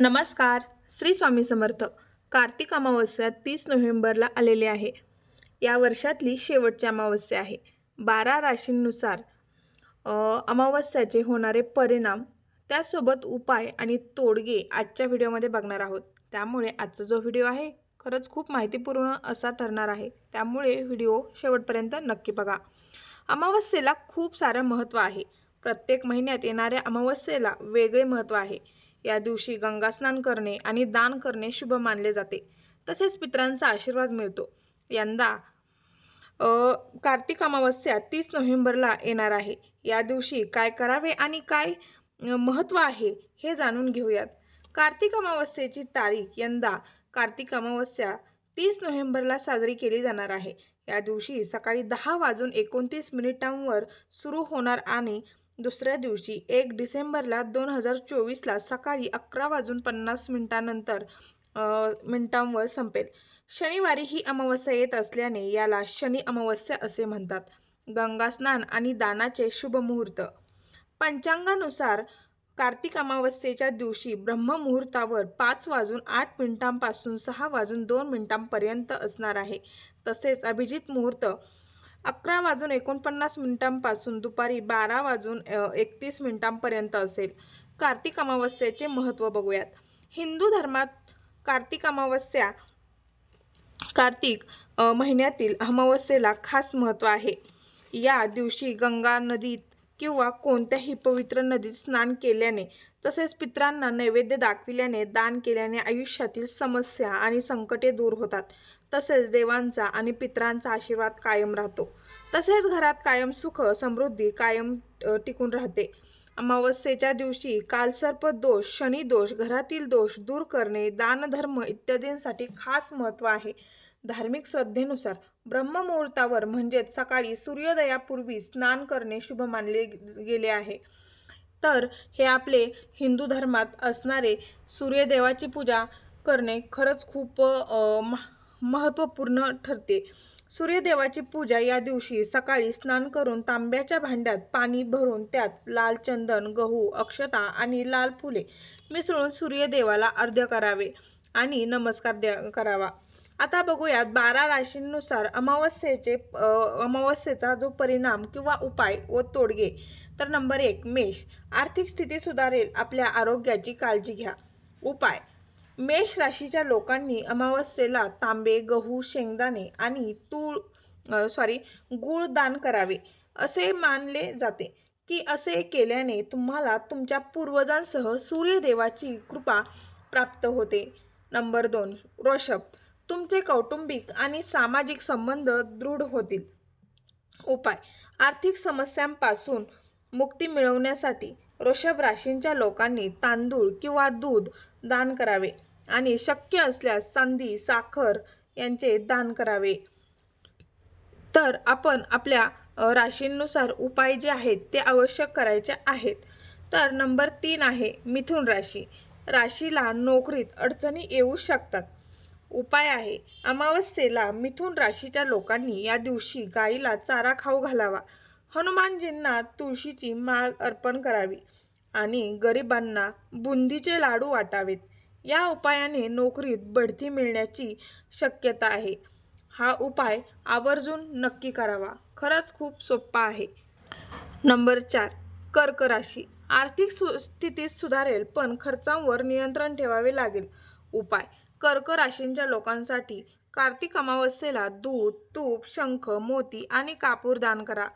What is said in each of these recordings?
नमस्कार श्री स्वामी समर्थ. कार्तिक अमावस्या तीस नोव्हेंबरला आलेली आहे. या वर्षातली शेवटची अमावस्या आहे. बारा राशींनुसार अमावस्याचे होणारे परिणाम त्यासोबत उपाय आणि तोडगे आजच्या व्हिडिओमध्ये बघणार आहोत. त्यामुळे आजचा जो व्हिडिओ आहे खरंच खूप माहितीपूर्ण असा ठरणार आहे. त्यामुळे व्हिडिओ शेवटपर्यंत नक्की बघा. अमावस्येला खूप सारं महत्त्व आहे. प्रत्येक महिन्यात येणाऱ्या अमावस्येला वेगळे महत्त्व आहे. या दिवशी गंगास्नान करणे आणि दान करणे शुभ मानले जाते. तसेच पितरांचा आशीर्वाद मिळतो. यंदा कार्तिक अमावस्या तीस नोव्हेंबरला येणार आहे. या दिवशी काय करावे आणि काय महत्त्व आहे हे जाणून घेऊयात. कार्तिक अमावस्येची तारीख यंदा कार्तिक अमावस्या तीस नोव्हेंबरला साजरी केली जाणार आहे. या दिवशी सकाळी दहा वाजून एकोणतीस मिनिटांवर सुरू होणार आणि दुसऱ्या दिवशी एक डिसेंबरला दोन हजार चोवीसला सकाळी अकरा वाजून पन्नास मिनिटानंतर मिनिटांवर संपेल. शनिवारी ही अमावस्या येत असल्याने याला शनी अमावस्या असे म्हणतात. गंगास्नान आणि दानाचे शुभ मुहूर्त. पंचांगानुसार कार्तिक अमावस्येच्या दिवशी ब्रह्ममुहूर्तावर पाच वाजून आठ मिनिटांपासून सहा वाजून दोन मिनिटांपर्यंत असणार आहे. तसेच अभिजित मुहूर्त अकरा वाजून एकोणपन्नास मिनिटांपासून दुपारी बारा वाजून एकतीस मिनिटांपर्यंत असेल. कार्तिक अमावस्येचे महत्त्व बघूयात. हिंदू धर्मात कार्तिक अमावस्या कार्तिक महिन्यातील अमावस्येला खास महत्त्व आहे. या दिवशी गंगा नदीत किंवा कोणत्याही पवित्र नदीत स्नान केल्याने तसेच पित्रांना नैवेद्य दाखविल्याने दान केल्याने आयुष्यातील समस्या आणि संकटे दूर होतात. तसेच देवांचा आणि पित्रांचा आशीर्वाद कायम राहतो. तसेच घरात कायम सुख समृद्धी कायम टिकून राहते. अमावस्येच्या दिवशी कालसर्प दोष शनी दोष घरातील दोष दूर करणे दानधर्म इत्यादींसाठी खास महत्त्व आहे. धार्मिक श्रद्धेनुसार ब्रह्ममुहूर्तावर म्हणजेच सकाळी सूर्योदयापूर्वी स्नान करणे शुभ मानले गेले आहे. तर हे आपले हिंदू धर्मात असणारे सूर्यदेवाची पूजा करणे खरंच खूप अ, महत्त्वपूर्ण ठरते. सूर्यदेवाची पूजा या दिवशी सकाळी स्नान करून तांब्याच्या भांड्यात पाणी भरून त्यात लाल चंदन गहू अक्षता आणि लाल फुले मिसळून सूर्यदेवाला अर्ध्य करावे आणि नमस्कार द्या करावा. आता बघूयात बारा राशींनुसार अमावस्येचे अमावस्येचा जो परिणाम किंवा उपाय व तोडगे तर नंबर एक मेष. आर्थिक स्थिती सुधारेल आपल्या आरोग्याची काळजी घ्या. उपाय. मेष राशीच्या लोकांनी अमावस्येला तांबे गहू शेंगदाणे आणि तूळ सॉरी गूळ दान करावे असे मानले जाते. की असे केल्याने तुम्हाला तुमच्या पूर्वजांसह सूर्यदेवाची कृपा प्राप्त होते. नंबर दोन वृषभ तुमचे कौटुंबिक आणि सामाजिक संबंध दृढ होतील. उपाय आर्थिक समस्यांपासून मुक्ती मिळवण्यासाठी वृषभ राशींच्या लोकांनी तांदूळ किंवा दूध दान करावे आणि शक्य असल्यास चांदी साखर यांचे दान करावे. तर आपण आपल्या राशींनुसार उपाय जे आहेत ते आवश्यक करायचे आहेत. तर नंबर तीन आहे मिथुन राशी. राशीला नोकरीत अडचणी येऊ शकतात. उपाय आहे अमावस्येला मिथुन राशीच्या लोकांनी या दिवशी गाईला चारा खाऊ घालावा. हनुमानजींना तुळशीची माळ अर्पण करावी. आणि गरिबांना बुंदीचे लाडू वाटावेत. या उपायाने नोकरीत बढती मिळण्याची शक्यता आहे. हा उपाय आवर्जून नक्की करावा. खरंच खूप सोपा आहे. नंबर चार कर्क राशी. आर्थिक सु स्थितीत सुधारेल पण खर्चांवर नियंत्रण ठेवावे लागेल. उपाय कर्क राशींच्या लोकांसाठी कार्तिक अमावस्येला दूध तूप शंख मोती आणि कापूर दान करा.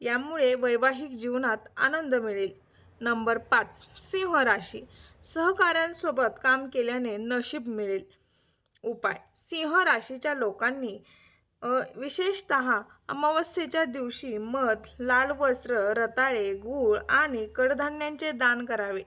यामुळे वैवाहिक जीवनात आनंद मिळेल. नंबर पाच सिंह राशी. सहकाऱ्यांसोबत काम केल्याने नशीब मिळेल. उपाय सिंह राशीच्या लोकांनी विशेषत अमावस्येच्या दिवशी मध लाल वस्त्र रताळे गूळ आणि कडधान्यांचे दान करावे.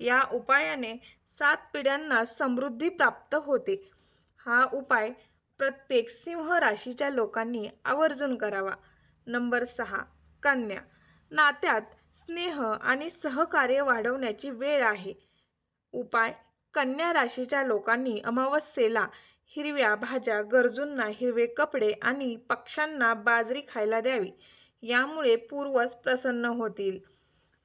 या उपायाने सात पिढ्यांना समृद्धी प्राप्त होते. हा उपाय प्रत्येक सिंह राशीच्या लोकांनी आवर्जून करावा. नंबर सहा कन्या. नात्यात स्नेह आणि सहकार्य वाढवण्याची वेळ आहे. उपाय. कन्या राशीच्या लोकांनी अमावस्येला हिरव्या भाज्या गरजूंना हिरवे कपडे आणि पक्ष्यांना बाजरी खायला द्यावी. यामुळे पूर्वज प्रसन्न होतील.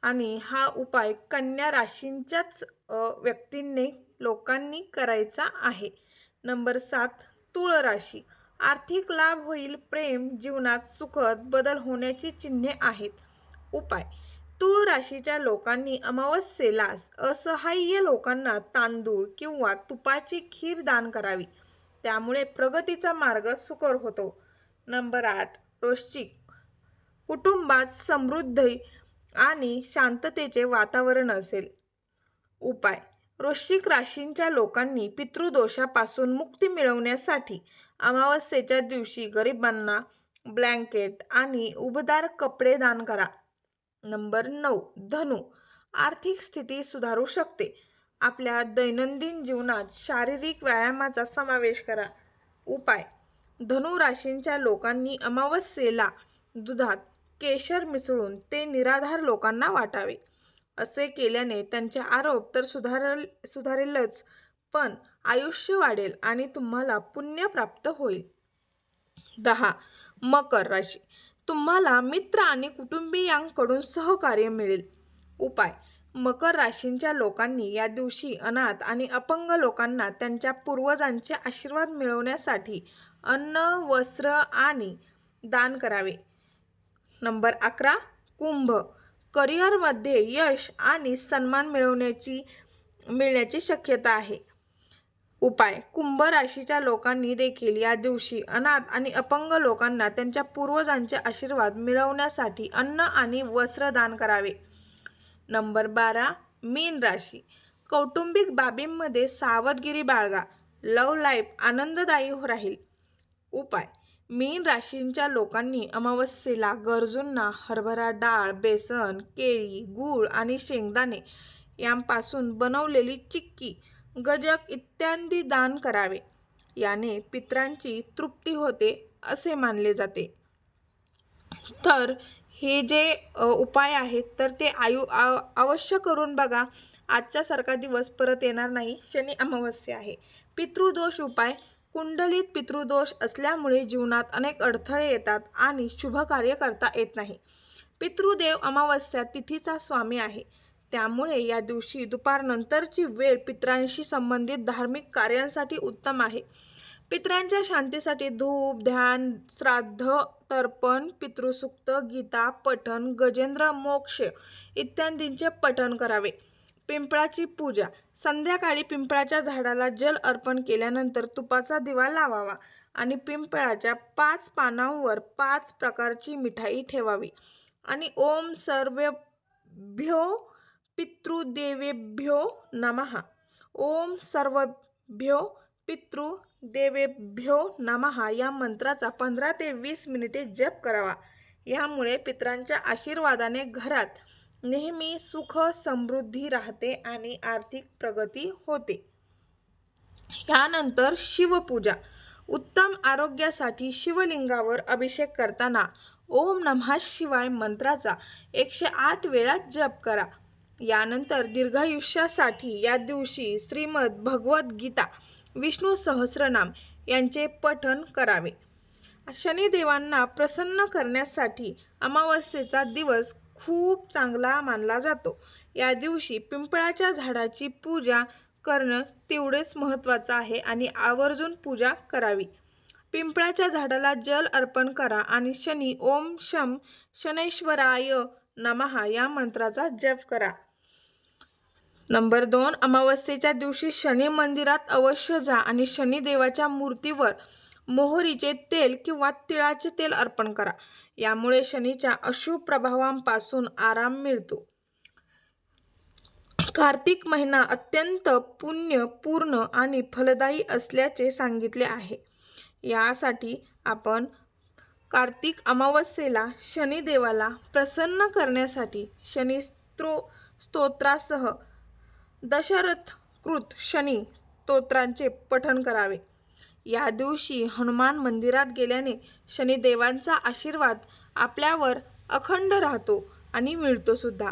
आणि हा उपाय कन्या राशींच्याच व्यक्तींनी लोकांनी करायचा आहे. नंबर सात. तुळ राशी. आर्थिक लाभ होईल प्रेम जीवनात सुखद बदल होण्याची चिन्हे आहेत. उपाय. तुळ राशीच्या लोकांनी अमावस्येला असहाय्य लोकांना तांदूळ किंवा तुपाची खीर दान करावी. त्यामुळे प्रगतीचा मार्ग सुकर होतो. नंबर आठ रोश्चिक कुटुंबात समृद्धी आणि शांततेचे वातावरण असेल. उपाय वृश्चिक राशींच्या लोकांनी पितृदोषापासून मुक्ती मिळवण्यासाठी अमावस्येच्या दिवशी गरिबांना ब्लँकेट आणि उबदार कपडे दान करा. नंबर नऊ धनु. आर्थिक स्थिती सुधारू शकते. आपल्या दैनंदिन जीवनात शारीरिक व्यायामाचा समावेश करा. उपाय. धनु राशींच्या लोकांनी अमावस्येला दुधात केशर मिसळून ते निराधार लोकांना वाटावे. असे केल्याने त्यांचे आरोप तर सुधारल सुधारेलच पण आयुष्य वाढेल आणि तुम्हाला पुण्य प्राप्त होईल. दहा. मकर राशी. तुम्हाला मित्र आणि कुटुंबियांकडून सहकार्य मिळेल. उपाय. मकर राशींच्या लोकांनी या दिवशी अनाथ आणि अपंग लोकांना त्यांच्या पूर्वजांचे आशीर्वाद मिळवण्यासाठी अन्न वस्त्र आणि दान करावे. नंबर अकरा. कुंभ. करिअरमध्ये यश आणि सन्मान मिळवण्याची मिळण्याची शक्यता आहे. उपाय. कुंभ राशीच्या लोकांनी देखील या दिवशी अनाथ आणि अपंग लोकांना त्यांच्या पूर्वजांचे आशीर्वाद मिळवण्यासाठी अन्न आणि वस्त्र दान करावे. नंबर बारा मीन राशी. कौटुंबिक बाबींमध्ये सावधगिरी बाळगा. लव लाईफ आनंददायी हो राहील. उपाय. मीन राशींच्या लोकांनी अमावस्येला गरजूंना हरभरा डाळ बेसन केळी गूळ आणि शेंगदाणे यांपासून बनवलेली चिक्की गजक इत्यादी दान करावे. याने पित्रांची तृप्ती होते असे मानले जाते. तर हे जे उपाय आहेत तर ते आयु अवश्य करून बघा. आजच्यासारखा दिवस परत येणार नाही शनी अमावस्या आहे. पितृदोष उपाय कुंडलीत पितृदोष असल्यामुळे जीवनात अनेक अडथळे येतात आणि शुभ कार्य करता येत नाही. पितृदेव अमावस्या तिथीचा स्वामी आहे. त्यामुळे या दिवशी दुपारनंतरची वेळ पित्रांशी संबंधित धार्मिक कार्यांसाठी उत्तम आहे. पित्रांच्या शांतीसाठी धूप ध्यान श्राद्ध तर्पण पितृसूक्त गीता पठण गजेंद्र मोक्ष इत्यादींचे पठण करावे. पिंपळाची पूजा. संध्याकाळी पिंपळाच्या झाडाला जल अर्पण केल्यानंतर तुपाचा दिवा लावावा आणि पिंपळाच्या पाच पानांवर पाच प्रकारची मिठाई ठेवावी. आणि ओम सर्वभ्यो पितृदेवेभ्यो नमः। ओम सर्वभ्यो पितृदेवेभ्यो नमः। या मंत्राचा पंधरा ते वीस मिनिटे जप करावा. यामुळे पित्रांच्या आशीर्वादाने घरात नेहमी सुख समृद्धी राहते आणि आर्थिक प्रगती होते. यानंतर शिवपूजा. उत्तम आरोग्यासाठी शिवलिंगावर अभिषेक करताना ओम नमः शिवाय मंत्राचा एकशे आठ वेळा जप करा. यानंतर दीर्घायुष्यासाठी या दिवशी श्रीमद भगवद्गीता गीता विष्णू सहस्रनाम यांचे पठण करावे. शनिदेवांना प्रसन्न करण्यासाठी अमावस्येचा दिवस खूप चांगला मानला जातो. या दिवशी पिंपळाच्या झाडाची पूजा करणं तेवढेच महत्त्वाचं आहे आणि आवर्जून पूजा करावी. पिंपळाच्या झाडाला जल अर्पण करा आणि शनी ओम शम शनैश्वराय नमः या मंत्राचा जप करा. नंबर दोन अमावस्येच्या दिवशी शनी मंदिरात अवश्य जा आणि शनिदेवाच्या मूर्तीवर मोहरीचे तेल किंवा तिळाचे तेल अर्पण करा. यामुळे शनीच्या अशुभ प्रभावांपासून आराम मिळतो. कार्तिक महिना अत्यंत पुण्यपूर्ण आणि फलदायी असल्याचे सांगितले आहे. यासाठी आपण कार्तिक अमावस्येला शनिदेवाला प्रसन्न करण्यासाठी शनी स्त्रो स्तोत्रासह दशरथकृत शनी स्तोत्रांचे पठण करावे. या दिवशी हनुमान मंदिरात गेल्याने शनिदेवांचा आशीर्वाद आपल्यावर अखंड राहतो आणि मिळतो सुद्धा.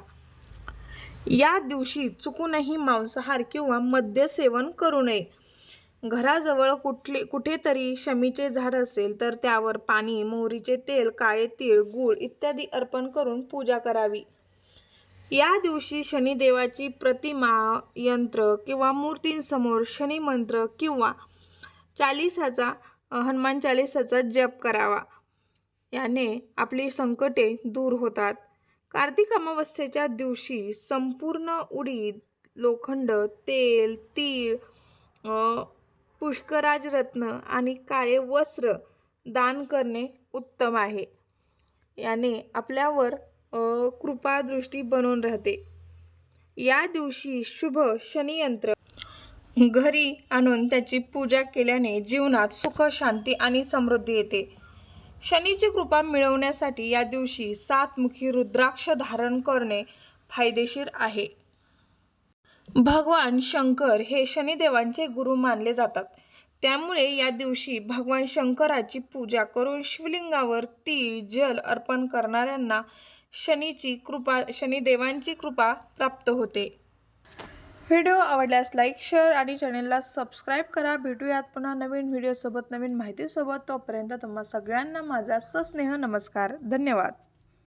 या दिवशी चुकूनही मांसाहार किंवा मद्य सेवन करू नये. घराजवळ कुठले कुठेतरी शमीचे झाड असेल तर त्यावर पाणी मोहरीचे तेल काळे तीळ गूळ इत्यादी अर्पण करून पूजा करावी. या दिवशी शनिदेवाची प्रतिमा यंत्र किंवा मूर्तींसमोर शनिमंत्र किंवा चालिसाचा हनुमान चालिसाचा जप करावा. याने आपली संकटे दूर होतात. कार्तिक अमावस्येच्या दिवशी संपूर्ण उडीद लोखंड तेल तीळ पुष्कराज रत्न आणि काळे वस्त्र दान करणे उत्तम आहे. याने आपल्यावर कृपादृष्टी बनून राहते. या दिवशी शुभ शनियंत्र. घरी आणून त्याची पूजा केल्याने जीवनात सुख शांती आणि समृद्धी येते. शनीची कृपा मिळवण्यासाठी या दिवशी सातमुखी रुद्राक्ष धारण करणे फायदेशीर आहे. भगवान शंकर हे शनिदेवांचे गुरु मानले जातात. त्यामुळे या दिवशी भगवान शंकराची पूजा करून शिवलिंगावर तीळ जल अर्पण करणाऱ्यांना शनीची कृपा शनिदेवांची कृपा प्राप्त होते. व्हिडिओ आवडल्यास लाईक शेअर आणि चॅनेलला सबस्क्राईब करा. भेटूयात पुन्हा नवीन व्हिडिओसोबत नवीन माहितीसोबत. तोपर्यंत तुम्हा सगळ्यांना माझा सस्नेह नमस्कार. धन्यवाद.